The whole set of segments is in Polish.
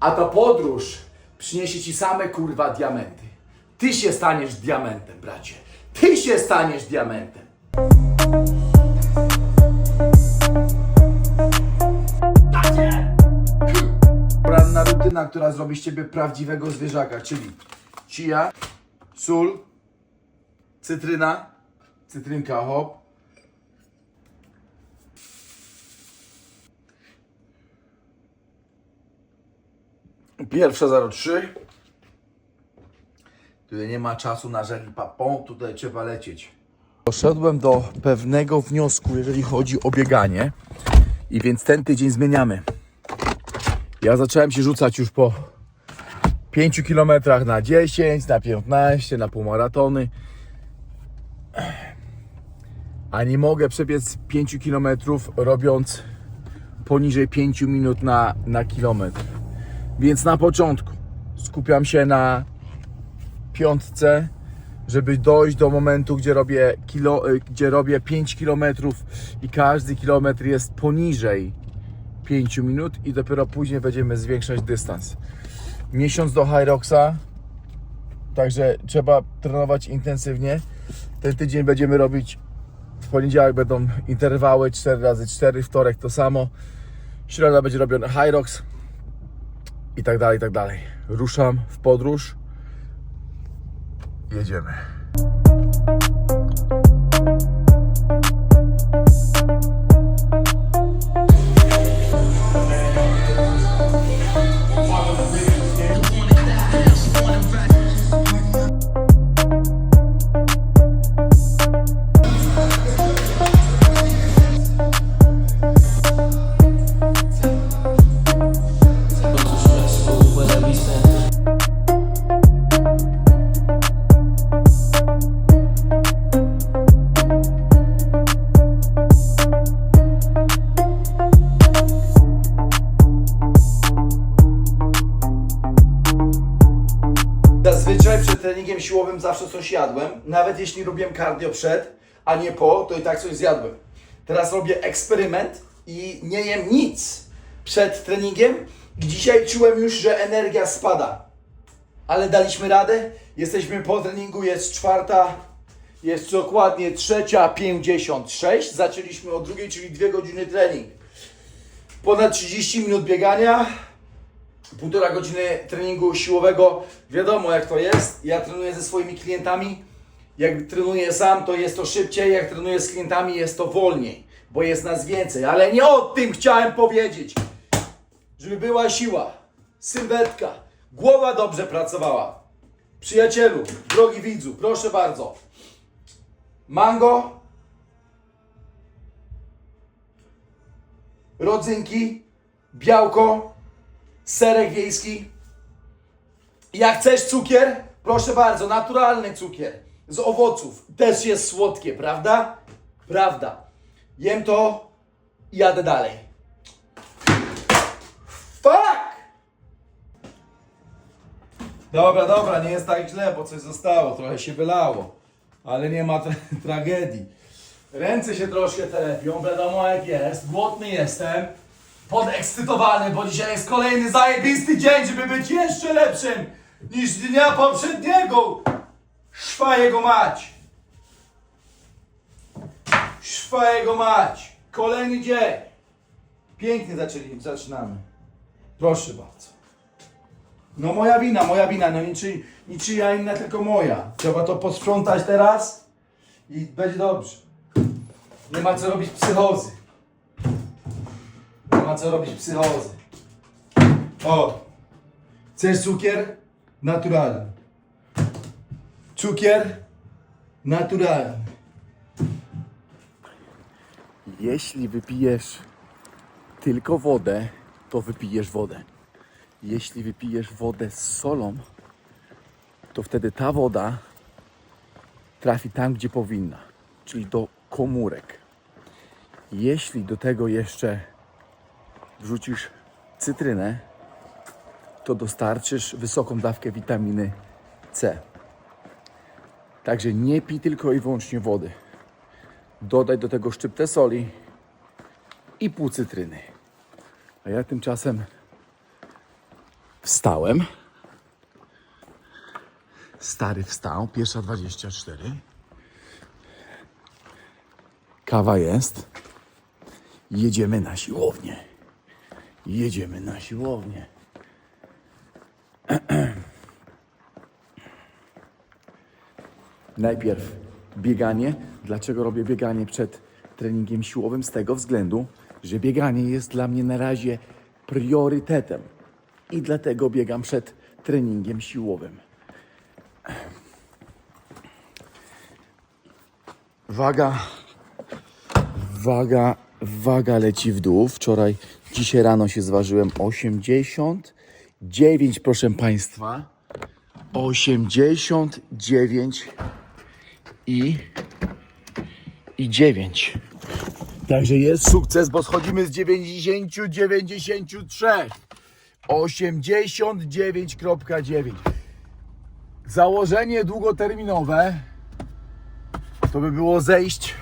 A ta podróż przyniesie ci same kurwa diamenty. Ty się staniesz diamentem, bracie. Ty się staniesz diamentem. Poranna rutyna, która zrobi z ciebie prawdziwego zwierzaka, czyli chia, sól, cytryna, cytrynka hop, Pierwsza 03. Tutaj nie ma czasu na żeli papą, tutaj trzeba lecieć. Doszedłem do pewnego wniosku, jeżeli chodzi o bieganie. I więc ten tydzień zmieniamy. Ja zacząłem się rzucać już po 5 km na 10, na 15, na półmaratony. A nie mogę przebiec 5 km robiąc poniżej 5 minut na, na kilometr. Więc na początku skupiam się na piątce, żeby dojść do momentu, gdzie robię, kilo, y, gdzie robię 5 km i każdy kilometr jest poniżej 5 minut i dopiero później będziemy zwiększać dystans. Miesiąc do Hyroxa, także trzeba trenować intensywnie. Ten tydzień będziemy robić, w poniedziałek będą interwały 4 razy 4 wtorek to samo, środa będzie robiony Hyrox, i tak dalej, i tak dalej. Ruszam w podróż. Jedziemy. Zazwyczaj przed treningiem siłowym zawsze coś jadłem. Nawet jeśli robiłem cardio przed, a nie po, to i tak coś zjadłem. Teraz robię eksperyment i nie jem nic przed treningiem. Dzisiaj czułem już, że energia spada. Ale daliśmy radę. Jesteśmy po treningu, jest czwarta, jest dokładnie trzecia 56. Zaczęliśmy o drugiej, czyli dwie godziny trening. Ponad 30 minut biegania, półtora godziny treningu siłowego. Wiadomo jak to jest. Ja trenuję ze swoimi klientami. Jak trenuję sam, to jest to szybciej. Jak trenuję z klientami, jest to wolniej, bo jest nas więcej. Ale nie o tym chciałem powiedzieć. Żeby była siła, sylwetka, głowa dobrze pracowała. Przyjacielu, drogi widzu, proszę bardzo. Mango, rodzynki, białko, serek wiejski. Jak chcesz cukier, proszę bardzo, naturalny cukier z owoców. Też jest słodkie, prawda? Prawda. Jem to i jadę dalej. Fuck! Dobra, dobra, nie jest tak źle, bo coś zostało, trochę się wylało. Ale nie ma tra tragedii. Ręce się troszkę telepią, wiadomo jak jest. Głodny jestem. Podekscytowany, bo dzisiaj jest kolejny zajebisty dzień, żeby być jeszcze lepszym niż dnia poprzedniego. Szwa jego mać. Szwa jego mać. Kolejny dzień. Pięknie zaczęli, zaczynamy. Proszę bardzo. No moja wina, moja wina, no niczy, niczyja inna, tylko moja. Trzeba to posprzątać teraz i będzie dobrze. Nie ma co robić psychozy. Ma co robić psychozy. O! Chcesz cukier? Naturalny. Cukier? Naturalny. Jeśli wypijesz tylko wodę, to wypijesz wodę. Jeśli wypijesz wodę z solą, to wtedy ta woda trafi tam, gdzie powinna, czyli do komórek. Jeśli do tego jeszcze wrzucisz cytrynę, to dostarczysz wysoką dawkę witaminy C. Także nie pij tylko i wyłącznie wody. Dodaj do tego szczyptę soli i pół cytryny. A ja tymczasem Wstałem. Stary wstał, pierwsza 24. Kawa jest. Jedziemy na siłownię. Jedziemy na siłownię. Najpierw bieganie. Dlaczego robię bieganie przed treningiem siłowym? Z tego względu, że bieganie jest dla mnie na razie priorytetem. I dlatego biegam przed treningiem siłowym. Waga, waga, waga leci w dół. Wczoraj, dzisiaj rano się zważyłem 89, proszę Państwa. 89 i, i 9. Także jest sukces, bo schodzimy z 90, 93. 89,9. Założenie długoterminowe to by było zejść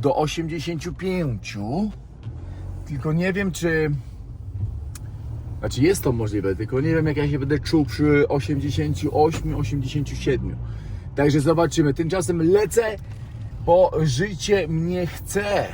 do 85. Tylko nie wiem, czy. Znaczy jest to możliwe, tylko nie wiem, jak ja się będę czuł przy 88, 87. Także zobaczymy. Tymczasem lecę, bo życie mnie chce.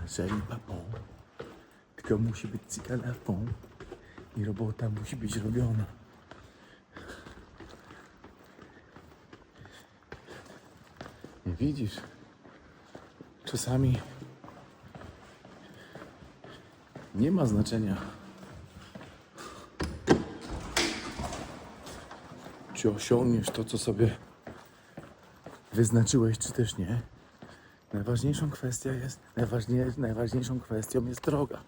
Na żelbapą, tylko musi być cykalafą i robota musi być robiona. Nie widzisz? Czasami nie ma znaczenia. czy osiągniesz to, co sobie wyznaczyłeś, czy też nie. Najważniejszą kwestią jest, najważniej, najważniejszą kwestią jest droga.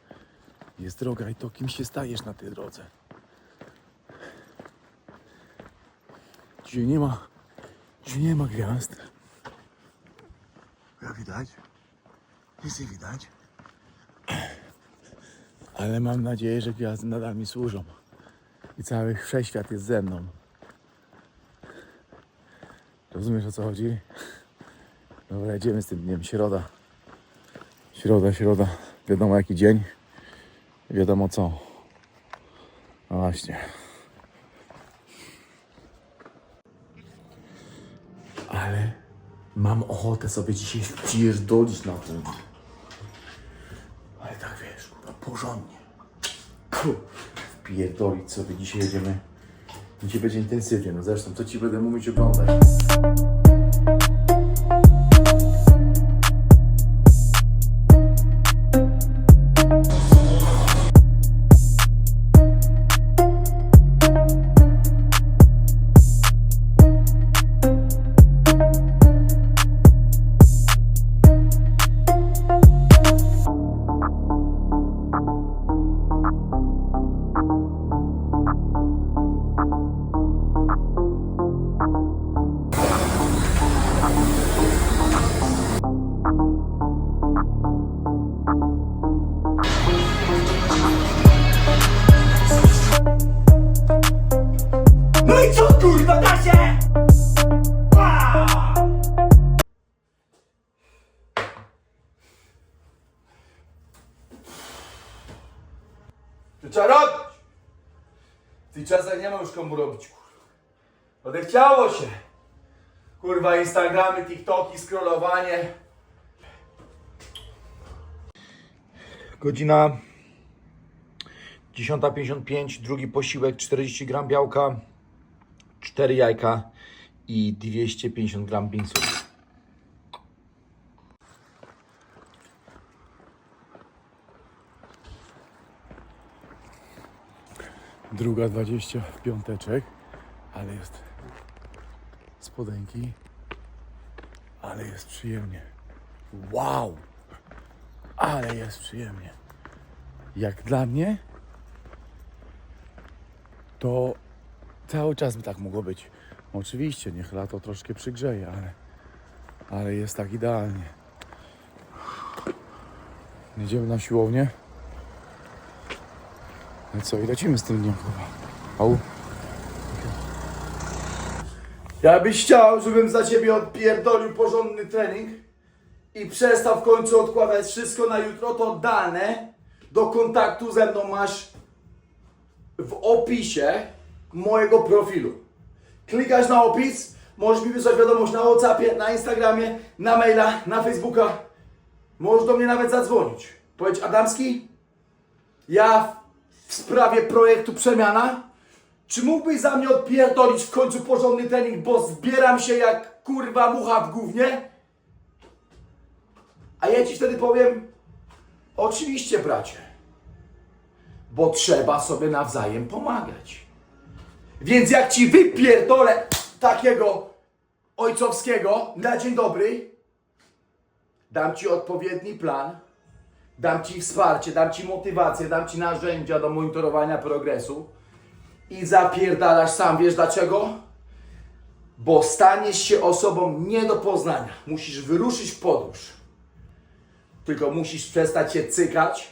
Jest droga i to, kim się stajesz na tej drodze. Dzisiaj nie ma, dzisiaj nie ma gwiazd. Jak widać? Nic nie widać. Ale mam nadzieję, że gwiazdy nadal mi służą. I cały wszechświat jest ze mną. Rozumiesz o co chodzi? Dobra, jedziemy z tym dniem. Środa. Środa, środa. Wiadomo jaki dzień. Wiadomo co. No właśnie. Ale mam ochotę sobie dzisiaj wpierdolić na tym. Ale tak wiesz, kurwa, porządnie. Wpierdolić sobie dzisiaj jedziemy. Dzisiaj będzie intensywnie, no zresztą co ci będę mówić oglądać. Czasach nie ma już komu robić, kurwa. Odechciało się. Kurwa, Instagramy, TikToki, scrollowanie. Godzina 10.55, drugi posiłek, 40 gram białka, 4 jajka i 250 gram binsów. Druga 20 w piąteczek, ale jest spodenki, ale jest przyjemnie. Wow! Ale jest przyjemnie. Jak dla mnie, to cały czas by tak mogło być. Oczywiście, niech lato troszkę przygrzeje, ale, ale jest tak idealnie. Jedziemy na siłownię. No co, i lecimy z tym dniem chyba. Au. Ja byś chciał, żebym za ciebie odpierdolił porządny trening i przestał w końcu odkładać wszystko na jutro, to dane do kontaktu ze mną masz w opisie mojego profilu. Klikasz na opis, możesz mi wysłać wiadomość na Whatsappie, na Instagramie, na maila, na Facebooka. Możesz do mnie nawet zadzwonić. Powiedz Adamski, ja w sprawie projektu Przemiana czy mógłbyś za mnie odpierdolić w końcu porządny trening, bo zbieram się jak kurwa mucha w gównie? A ja ci wtedy powiem, oczywiście bracie, bo trzeba sobie nawzajem pomagać. Więc jak ci wypierdolę takiego ojcowskiego na dzień dobry, dam ci odpowiedni plan, dam ci wsparcie, dam ci motywację, dam ci narzędzia do monitorowania progresu, i zapierdalasz sam. Wiesz dlaczego? Bo staniesz się osobą nie do poznania. Musisz wyruszyć w podróż. Tylko musisz przestać się cykać,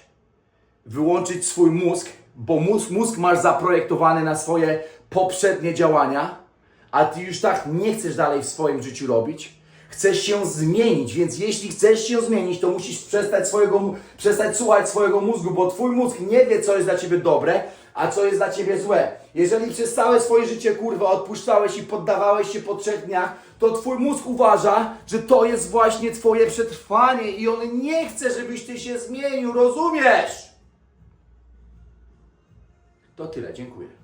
wyłączyć swój mózg, bo mózg, mózg masz zaprojektowany na swoje poprzednie działania, a ty już tak nie chcesz dalej w swoim życiu robić. Chcesz się zmienić, więc jeśli chcesz się zmienić, to musisz przestać, swojego, przestać słuchać swojego mózgu, bo twój mózg nie wie, co jest dla ciebie dobre, a co jest dla ciebie złe. Jeżeli przez całe swoje życie, kurwa, odpuszczałeś i poddawałeś się po trzech dniach, to twój mózg uważa, że to jest właśnie twoje przetrwanie i on nie chce, żebyś ty się zmienił, rozumiesz? To tyle, dziękuję.